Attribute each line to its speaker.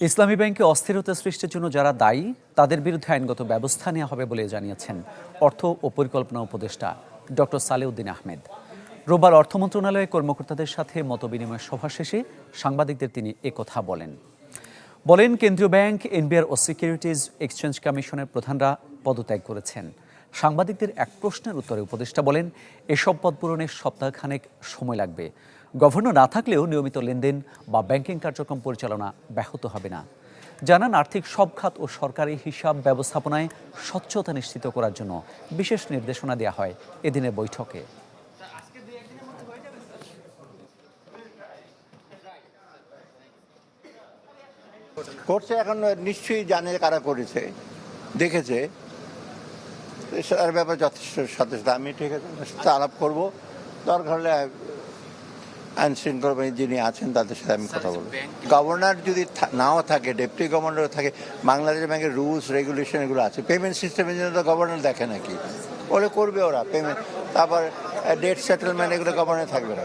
Speaker 1: ইসলামী ব্যাংকে অস্থিরতা সৃষ্টির জন্য যারা দায়ী, তাদের বিরুদ্ধে আইনগত ব্যবস্থা নেওয়া হবে বলে জানিয়েছেন অর্থ ও পরিকল্পনা উপদেষ্টা ডক্টর সালেউদ্দিন আহমেদ। রোববার অর্থ মন্ত্রণালয়ের কর্মকর্তাদের সাথে মতবিনিময় সভা শেষে সাংবাদিকদের তিনি একথা বলেন। বলেন, কেন্দ্রীয় ব্যাংক, এনবিআর ও সিকিউরিটিজ এক্সচেঞ্জ কমিশনের প্রধানরা পদত্যাগ করেছেন। সাংবাদিকদের এক প্রশ্নের উত্তরে উপদেষ্টা বলেন, এসব পদ পূরণে সপ্তাহখানেক সময় লাগবে। গভর্নর না থাকলেও নিয়মিত লেনদেন বা ব্যাংকিং কার্যক্রম পরিচালনা ব্যাহত হবে না। জানান, আর্থিক সব খাত ও সরকারি হিসাব ব্যবস্থাপনায় স্বচ্ছতা নিশ্চিত করার জন্য বিশেষ নির্দেশনা দেওয়া হয় এদিনের বৈঠকে।
Speaker 2: করছে এখন নিশ্চয়ই জানে কারা করেছে। দেখেছে। এর ব্যাপারে যথেষ্ট সচেষ্ট আমি ঠিক আছে, আলাপ করব। দরকার হলে আইন শৃঙ্খলা বাহিনী যিনি আছেন, তাদের সাথে আমি কথা বলব। গভর্নর যদি নাও থাকে, ডেপুটি গভর্নরও থাকে বাংলাদেশ ব্যাংকের রুলস, রেগুলেশন এগুলো আছে। পেমেন্ট সিস্টেমের জন্য তো গভর্নর দেখে নাকি? ওগুলো করবে ওরা, পেমেন্ট। তারপর ডেট সেটেলমেন্ট এগুলো গভর্নর থাকবে না।